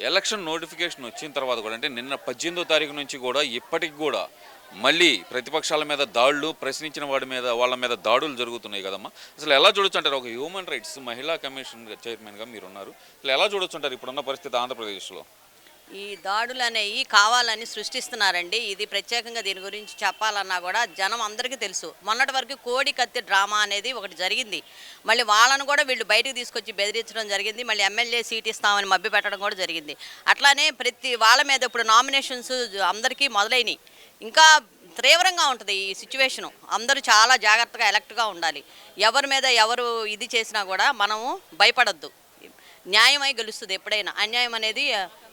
Election notification వచ్చిన తర్వాత కూడా అంటే నిన్న పద్దెనిమిదో తారీఖు నుంచి కూడా ఇప్పటికి కూడా మళ్ళీ ప్రతిపక్షాల మీద దాడులు ప్రశ్నించిన వాడి మీద వాళ్ళ మీద దాడులు జరుగుతున్నాయి కదమ్మా. అసలు ఎలా చూడొచ్చు అంటారు? ఒక హ్యూమన్ రైట్స్ మహిళా కమిషన్ చైర్మన్గా మీరు ఉన్నారు అసలు ఎలా చూడొచ్చు అంటారు? ఇప్పుడున్న పరిస్థితి ఆంధ్రప్రదేశ్లో. ఈ దాడులు అనేవి కావాలని సృష్టిస్తున్నారండి. ఇది ప్రత్యేకంగా దీని గురించి చెప్పాలన్నా కూడా జనం అందరికీ తెలుసు. మొన్నటి వరకు కోడి కత్తి డ్రామా అనేది ఒకటి జరిగింది. మళ్ళీ వాళ్ళను కూడా వీళ్ళు బయటకు తీసుకొచ్చి బెదిరించడం జరిగింది. మళ్ళీ ఎమ్మెల్యే సీట్ ఇస్తామని మభ్య పెట్టడం కూడా జరిగింది. అట్లానే ప్రతి వాళ్ళ మీద ఇప్పుడు నామినేషన్స్ అందరికీ మొదలైనవి ఇంకా తీవ్రంగా ఉంటుంది ఈ సిచ్యువేషను. అందరూ చాలా జాగ్రత్తగా ఎలక్ట్గా ఉండాలి. ఎవరి మీద ఎవరు ఇది చేసినా కూడా మనము భయపడద్దు. న్యాయమై గెలుస్తుంది ఎప్పుడైనా. అన్యాయం అనేది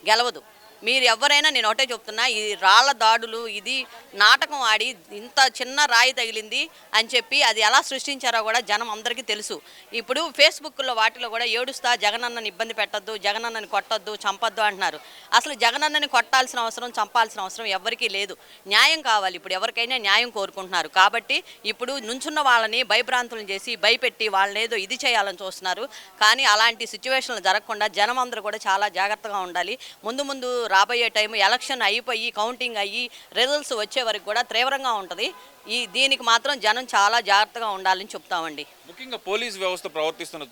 గెలవదు. మీరు ఎవరైనా నేను ఒకటే చెప్తున్నా ఈ రాళ్ళ దాడులు ఇది నాటకం ఆడి ఇంత చిన్న రాయి తగిలింది అని చెప్పి అది ఎలా సృష్టించారో కూడా జనం అందరికీ తెలుసు. ఇప్పుడు ఫేస్బుక్లో వాటిలో కూడా ఏడుస్తా జగనన్నని ఇబ్బంది పెట్టద్దు జగనన్నని కొట్టద్దు చంపద్దు అంటున్నారు. అసలు జగనన్నని కొట్టాల్సిన అవసరం చంపాల్సిన అవసరం ఎవరికీ లేదు. న్యాయం కావాలి ఇప్పుడు ఎవరికైనా న్యాయం కోరుకుంటున్నారు. కాబట్టి ఇప్పుడు నుంచున్న వాళ్ళని భయభ్రాంతులను చేసి భయపెట్టి వాళ్ళని ఏదో ఇది చేయాలని చూస్తున్నారు. కానీ అలాంటి సిచ్యువేషన్లు జరగకుండా జనం అందరూ కూడా చాలా జాగ్రత్తగా ఉండాలి. ముందు ముందు రాబోయే టైం ఎలక్షన్ అయిపోయి కౌంటింగ్ అయ్యి రిజల్ట్స్ వచ్చే వరకు కూడా తీవ్రంగా ఉంటుంది. ఈ దీనికి మాత్రం జనం చాలా జాగ్రత్తగా ఉండాలని చెప్తామండి. ముఖ్యంగా పోలీస్ వ్యవస్థ ప్రవర్తిస్తున్న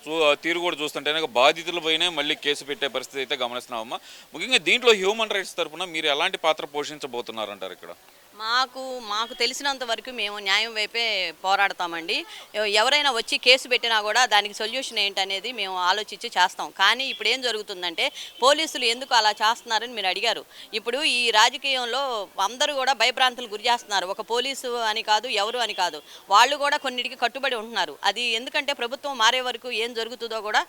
తీరు కూడా చూస్తుంటే బాధితులపైనే మళ్ళీ కేసు పెట్టే పరిస్థితి అయితే గమనిస్తున్నామమ్మా ముఖ్యంగా దీంట్లో హ్యూమన్ రైట్స్ తరఫున మీరు ఎలాంటి పాత్ర పోషించబోతున్నారంటారు ఇక్కడ? మాకు మాకు తెలిసినంత వరకు మేము న్యాయం వైపే పోరాడతామండి. ఎవరైనా వచ్చి కేసు పెట్టినా కూడా దానికి సొల్యూషన్ ఏంటనేది మేము ఆలోచించి చేస్తాం. కానీ ఇప్పుడు ఏం జరుగుతుందంటే పోలీసులు ఎందుకు అలా చేస్తున్నారని మీరు అడిగారు. ఇప్పుడు ఈ రాజకీయంలో అందరూ కూడా భయభ్రాంతులు గురి చేస్తున్నారు. ఒక పోలీసు అని కాదు ఎవరు అని కాదు. వాళ్ళు కూడా కొన్నిటికి కట్టుబడి ఉంటున్నారు. అది ఎందుకంటే ప్రభుత్వం మారే వరకు ఏం జరుగుతుందో కూడా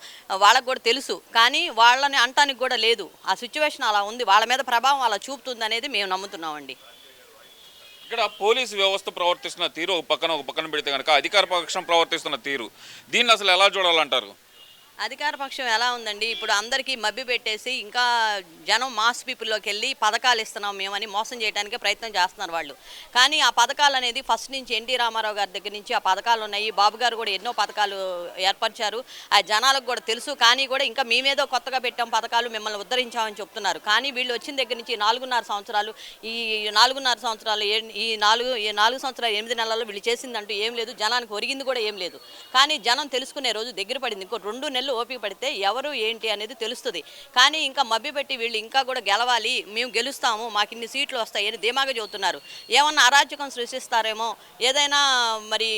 వాళ్ళకు కూడా తెలుసు. కానీ వాళ్ళని అంటానికి కూడా లేదు. ఆ సిచ్యువేషన్ అలా ఉంది. వాళ్ళ మీద ప్రభావం అలా చూపుతుంది అనేది మేము నమ్ముతున్నామండి. ఇక్కడ పోలీసు వ్యవస్థ ప్రవర్తిస్తున్న తీరు ఒక పక్కన ఒక పక్కన పెడితే కనుక అధికార పక్షం ప్రవర్తిస్తున్న తీరు. దీన్ని అసలు ఎలా చూడాలంటారు? అధికార పక్షం ఎలా ఉందండి? ఇప్పుడు అందరికీ మబ్బి పెట్టేసి ఇంకా జనం మాస్ పీపుల్లోకి వెళ్ళి పథకాలు ఇస్తున్నాం మేమని మోసం చేయడానికి ప్రయత్నం చేస్తున్నారు వాళ్ళు. కానీ ఆ పథకాలు అనేది ఫస్ట్ నుంచి ఎన్టీ రామారావు గారి దగ్గర నుంచి ఆ పథకాలు ఉన్నాయి. బాబు గారు కూడా ఎన్నో పథకాలు ఏర్పరిచారు. ఆ జనాలకు కూడా తెలుసు. కానీ కూడా ఇంకా మేమేదో కొత్తగా పెట్టాం పథకాలు మిమ్మల్ని ఉద్ధరించామని చెప్తున్నారు. కానీ వీళ్ళు వచ్చిన దగ్గర నుంచి నాలుగున్నర సంవత్సరాలు ఈ నాలుగున్నర సంవత్సరాలు ఏ- ఈ నాలుగు ఈ నాలుగు సంవత్సరాలు ఎనిమిది నెలల్లో వీళ్ళు చేసిందంటూ ఏం లేదు. జనానికి ఒరిగింది కూడా ఏం లేదు. కానీ జనం తెలుసుకునే రోజు దగ్గర పడింది. ఇంకో రెండు నెలలు ఓపిక పడితే ఎవరు ఏంటి అనేది తెలుస్తుంది. కానీ ఇంకా మభ్యపెట్టి వీళ్ళు ఇంకా కూడా గెలవాలి మేము గెలుస్తాము మాకు ఇన్ని సీట్లు వస్తాయని ధీమాగా చెబుతున్నారు. ఏమన్నా అరాచకం సృష్టిస్తారేమో ఏదైనా మరి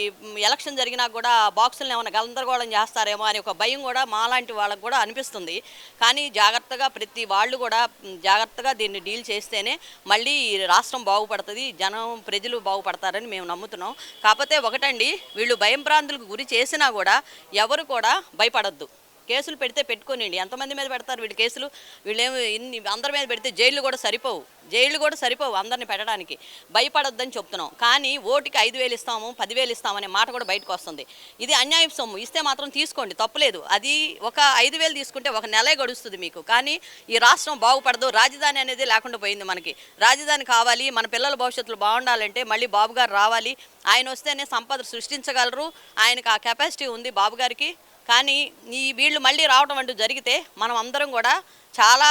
ఎలక్షన్ జరిగినా కూడా బాక్సులను ఏమైనా గందరగోళం చేస్తారేమో అని ఒక భయం కూడా మాలాంటి వాళ్ళకు కూడా అనిపిస్తుంది. కానీ జాగ్రత్తగా ప్రతి వాళ్ళు కూడా జాగ్రత్తగా దీన్ని డీల్ చేస్తేనే మళ్ళీ ఈ రాష్ట్రం బాగుపడుతుంది జనం ప్రజలు బాగుపడతారని మేము నమ్ముతున్నాం. కాకపోతే ఒకటండి వీళ్ళు భయం ప్రాంతులకు గురి చేసినా కూడా ఎవరు కూడా భయపడద్దు. కేసులు పెడితే పెట్టుకోనండి ఎంతమంది మీద పెడతారు వీళ్ళు కేసులు? వీళ్ళేమి ఇన్ని అందరి మీద పెడితే జైళ్ళు కూడా సరిపోవు. జైళ్ళు కూడా సరిపోవు అందరిని పెట్టడానికి. భయపడొద్దని చెప్తున్నాం. కానీ ఓటుకి ఐదు వేలు ఇస్తాము పదివేలు ఇస్తామనే మాట కూడా బయటకు వస్తుంది. ఇది అన్యాయం సొమ్ము. ఇస్తే మాత్రం తీసుకోండి. తప్పులేదు అది ఒక ఐదు వేలు తీసుకుంటే ఒక నెలే గడుస్తుంది మీకు. కానీ ఈ రాష్ట్రం బాగుపడదు. రాజధాని అనేది లేకుండా పోయింది మనకి. రాజధాని కావాలి మన పిల్లల భవిష్యత్తులో బాగుండాలంటే మళ్ళీ బాబు గారు రావాలి. ఆయన వస్తేనే సంపద సృష్టించగలరు. ఆయనకు ఆ కెపాసిటీ ఉంది బాబు గారికి కానీ ఈ వీళ్ళు మళ్ళీ రావడం అంటూ జరిగితే మనం అందరం కూడా చాలా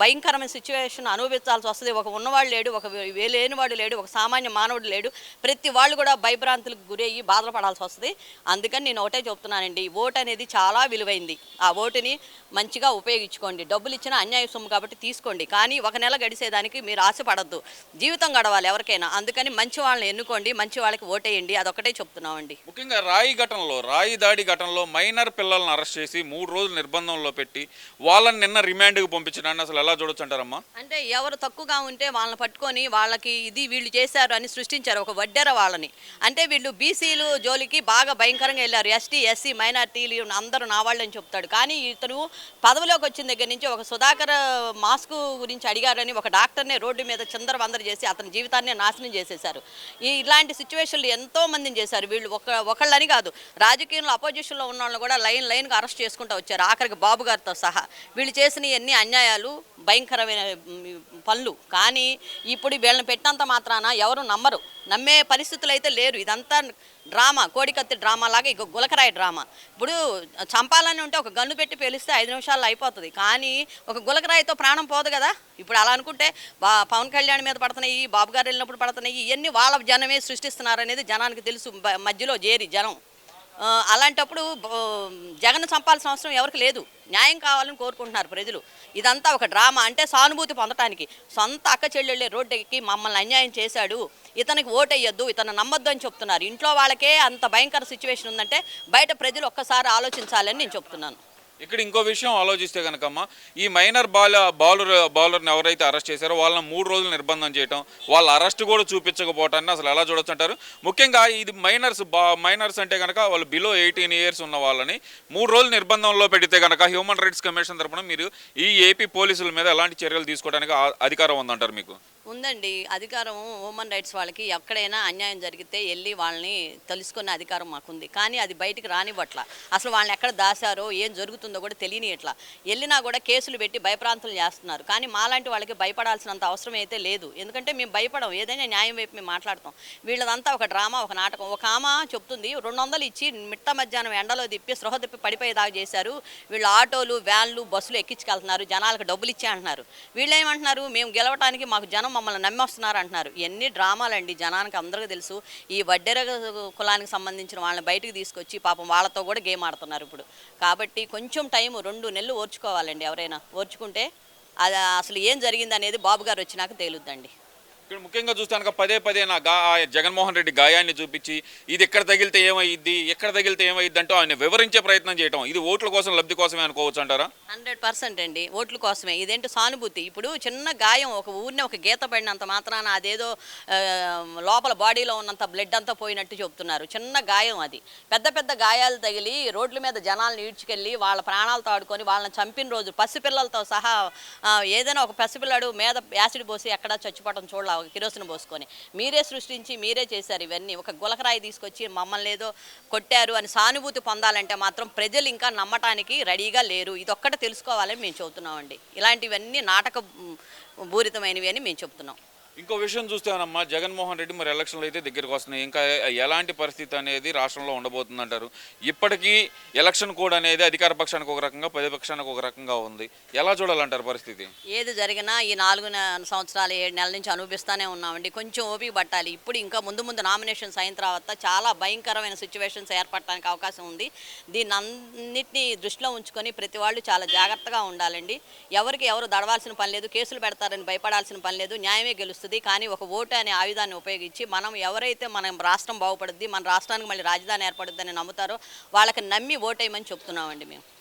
భయంకరమైన సిచ్యువేషన్ అనుభవించాల్సి వస్తుంది. ఒక ఉన్నవాడు లేడు ఒక లేనివాడు లేడు ఒక సామాన్య మానవుడు లేడు. ప్రతి వాళ్ళు కూడా భయభ్రాంతులకు గురి అయ్యి బాధపడాల్సి వస్తుంది. అందుకని నేను ఒకటే చెప్తున్నానండి ఓటు అనేది చాలా విలువైంది. ఆ ఓటుని మంచిగా ఉపయోగించుకోండి. డబ్బులు ఇచ్చిన అన్యాయ సొమ్ము కాబట్టి తీసుకోండి. కానీ ఒక నెల గడిచేదానికి మీరు ఆశపడద్దు. జీవితం గడవాలి ఎవరికైనా. అందుకని మంచి వాళ్ళని ఎన్నుకోండి మంచి వాళ్ళకి ఓటేయండి. అదొకటే చెప్తున్నామండి. ముఖ్యంగా రాయి ఘటనలో రాయి దాడి ఘటనలో మైనర్ పిల్లల్ని అరెస్ట్ చేసి మూడు రోజులు నిర్బంధంలో పెట్టి వాళ్ళని నిన్న రిమాండ్కి పంపించడాన్ని అసలు ఎలా చూడొచ్చు అంటారమ్మా అంటే ఎవరు తక్కువగా ఉంటే వాళ్ళని పట్టుకొని వాళ్ళకి ఇది వీళ్ళు చేశారు అని సృష్టించారు ఒక వడ్డెర వాళ్ళని. అంటే వీళ్ళు బీసీలు జోలికి బాగా భయంకరంగా వెళ్ళారు. ఎస్టీ ఎస్సీ మైనార్టీలు అందరూ నా వాళ్ళని చెప్తాడు. కానీ ఇతను పదవిలోకి వచ్చిన దగ్గర నుంచి ఒక సుధాకర్ మాస్క్ గురించి అడిగారని ఒక డాక్టర్నే రోడ్డు మీద చిందరవందర చేసి అతని జీవితాన్ని నాశనం చేసేశారు. ఈ ఇలాంటి సిచ్యువేషన్లు ఎంతో మందిని చేశారు. వీళ్ళు ఒక ఒకళ్ళని కాదు రాజకీయంలో అపోజిషన్లో ఉన్న వాళ్ళని కూడా లైన్ లైన్గా అరెస్ట్ చేసుకుంటూ వచ్చారు. ఆఖరికి బాబు గారితో సహా. వీళ్ళు చేసిన ఎన్ని అన్యాయాలు భయంకరమైన పనులు కానీ ఇప్పుడు వీళ్ళని పెట్టినంత మాత్రాన ఎవరు నమ్మరు. నమ్మే పరిస్థితులు అయితే లేరు. ఇదంతా డ్రామా కోడికత్తి డ్రామా లాగా ఇక గులకరాయి డ్రామా. ఇప్పుడు చంపాలని ఉంటే ఒక గన్ను పెట్టి పేలిస్తే ఐదు నిమిషాల్లో అయిపోతుంది. కానీ ఒక గులకరాయితో ప్రాణం పోదు కదా. ఇప్పుడు అలా అనుకుంటే బా పవన్ కళ్యాణ్ మీద పడుతున్నాయి బాబు గారు వెళ్ళినప్పుడు పడుతున్నాయి ఇవన్నీ వాళ్ళ జనమే సృష్టిస్తున్నారు అనేది జనానికి తెలుసు. మధ్యలో చేరి జనం. అలాంటప్పుడు జగన్ చంపాల్సిన అవసరం ఎవరికి లేదు. న్యాయం కావాలని కోరుకుంటున్నారు ప్రజలు. ఇదంతా ఒక డ్రామా. అంటే సానుభూతి పొందటానికి సొంత అక్క చెల్లెళ్ళే రోడ్డు మమ్మల్ని అన్యాయం చేశాడు. ఇతనికి ఓటేయొద్దు ఇతను నమ్మొద్దు అని చెప్తున్నారు. ఇంట్లో వాళ్ళకే అంత భయంకర సిచ్యువేషన్ ఉందంటే బయట ప్రజలు ఒక్కసారి ఆలోచించాలని నేను చెప్తున్నాను. ఇక్కడ ఇంకో విషయం ఆలోచిస్తే కనుకమ్మ ఈ మైనర్ బాల బౌలర్ బౌలర్ని ఎవరైతే అరెస్ట్ చేశారో వాళ్ళని మూడు రోజులు నిర్బంధం చేయటం వాళ్ళ అరెస్ట్ కూడా చూపించకపోవటాన్ని అసలు ఎలా చూడొచ్చు అంటారు? ముఖ్యంగా ఇది మైనర్స్ బా మైనర్స్ అంటే కనుక వాళ్ళు బిలో ఎయిటీన్ ఇయర్స్ ఉన్న వాళ్ళని మూడు రోజులు నిర్బంధంలో పెడితే కనుక హ్యూమన్ రైట్స్ కమిషన్ తరఫున మీరు ఈ ఏపీ పోలీసుల మీద ఎలాంటి చర్యలు తీసుకోవడానికి అధికారం ఉందంటారు మీకు? ఉందండి. అధికారం ఉమెన్ రైట్స్ వాళ్ళకి ఎక్కడైనా అన్యాయం జరిగితే వెళ్ళి వాళ్ళని తెలుసుకునే అధికారం మాకుంది. కానీ అది బయటికి రానివ్వట్ల. అసలు వాళ్ళని ఎక్కడ దాశారో ఏం జరుగుతుందో కూడా తెలియని ఇట్లా వెళ్ళినా కూడా కేసులు పెట్టి భయప్రాంతులు చేస్తున్నారు. కానీ మాలాంటి వాళ్ళకి భయపడాల్సినంత అవసరం అయితే లేదు. ఎందుకంటే మేము భయపడం ఏదైనా న్యాయం వైపు మేము మాట్లాడతాం. వీళ్ళదంతా ఒక డ్రామా ఒక నాటకం. ఒక ఆమ చెప్తుంది రెండు వందలు ఇచ్చి మిట్ట మధ్యాహ్నం ఎండలో తిప్పి స్పృహ తిప్పి పడిపోయేదాకా చేశారు. వీళ్ళు ఆటోలు వ్యాన్లు బస్సులు ఎక్కించుకెళ్తున్నారు. జనాలకు డబ్బులు ఇచ్చే అంటున్నారు వీళ్ళు ఏమంటున్నారు మేము గెలవటానికి మాకు జనం మమ్మల్ని నమ్మి వస్తున్నారు అంటున్నారు ఎన్ని డ్రామాలండి జనానికి అందరికీ తెలుసు. ఈ వడ్డెర కులానికి సంబంధించిన వాళ్ళని బయటకు తీసుకొచ్చి పాపం వాళ్ళతో కూడా గేమ్ ఆడుతున్నారు ఇప్పుడు. కాబట్టి కొంచెం టైం రెండు నెలలు ఓర్చుకోవాలండి ఎవరైనా. ఓర్చుకుంటే అది అసలు ఏం జరిగింది అనేది బాబు గారు వచ్చినాక తేలుద్దండి. ఇక్కడ ముఖ్యంగా చూస్తే కనుక పదే పదే నా గా జగన్మోహన్ రెడ్డి గాయాన్ని చూపించి ఇది ఎక్కడ తగిలితే ఏమైద్ది ఎక్కడ తగిలితే ఏమైద్ది అంటూ ఆయన వివరించే ప్రయత్నం చేయటం. ఇది ఓట్ల కోసం లబ్ధి కోసమే అనుకోవచ్చు అంటారా? హండ్రెడ్ పర్సెంట్ అండి. ఓట్ల కోసమే. ఇదేంటి సానుభూతి? ఇప్పుడు చిన్న గాయం ఒక ఊరిని ఒక గీత పడినంత మాత్రాన అదేదో లోపల బాడీలో ఉన్నంత బ్లడ్ అంతా పోయినట్టు చెప్తున్నారు చిన్న గాయం అది. పెద్ద పెద్ద గాయాలు తగిలి రోడ్ల మీద జనాలను ఈడ్చుకెళ్ళి వాళ్ళ ప్రాణాలతో ఆడుకొని వాళ్ళని చంపిన రోజు పసిపిల్లలతో సహా ఏదైనా ఒక పసిపిల్లడు మీద యాసిడ్ పోసి ఎక్కడా చచ్చిపోవడం చూడాలి కిరోసిన్ పోసుకొని మీరే సృష్టించి మీరే చేశారు ఇవన్నీ. ఒక గులకరాయి తీసుకొచ్చి మమ్మల్ని ఏదో కొట్టారు అని సానుభూతి పొందాలంటే మాత్రం ప్రజలు ఇంకా నమ్మటానికి రెడీగా లేరు. ఇదొక్కటి తెలుసుకోవాలని మేము చెబుతున్నామండి. ఇలాంటివన్నీ నాటక పూరితమైనవి అని మేము చెప్తున్నాం ఇంకో విషయం చూస్తేనమ్మా జగన్మోహన్ రెడ్డి మరి ఎలక్షన్లు అయితే దగ్గరికి వస్తున్నాయి. ఇంకా ఎలాంటి పరిస్థితి అనేది రాష్ట్రంలో ఉండబోతుందంటారు? ఇప్పటికీ ఎలక్షన్ కోడ్ అనేది అధికార పక్షానికి ఒక రకంగా ప్రతిపక్షానికి ఒక రకంగా ఉంది. ఎలా చూడాలంటారు పరిస్థితి? ఏది జరిగినా ఈ నాలుగు సంవత్సరాలు ఏడు నెలల నుంచి అనుభవిస్తూనే ఉన్నామండి. కొంచెం ఓపిక పట్టాలి. ఇప్పుడు ఇంకా ముందు ముందు నామినేషన్స్ అయిన తర్వాత చాలా భయంకరమైన సిచ్యువేషన్స్ ఏర్పడటానికి అవకాశం ఉంది. దీన్ని అన్నిటినీ దృష్టిలో ఉంచుకొని ప్రతి వాళ్ళు చాలా జాగ్రత్తగా ఉండాలండి. ఎవరికి ఎవరు దడవాల్సిన పని లేదు కేసులు పెడతారని భయపడాల్సిన పని లేదు న్యాయమే గెలుస్తుంది. కానీ ఒక ఓటు అనే ఆయుధాన్ని ఉపయోగించి మనం ఎవరైతే మన రాష్ట్రం బాగుపడుద్ది మన రాష్ట్రానికి మళ్ళీ రాజధాని ఏర్పడుద్దని నమ్ముతారో వాళ్ళకి నమ్మి ఓటేయమని చెప్తున్నామండి మేము.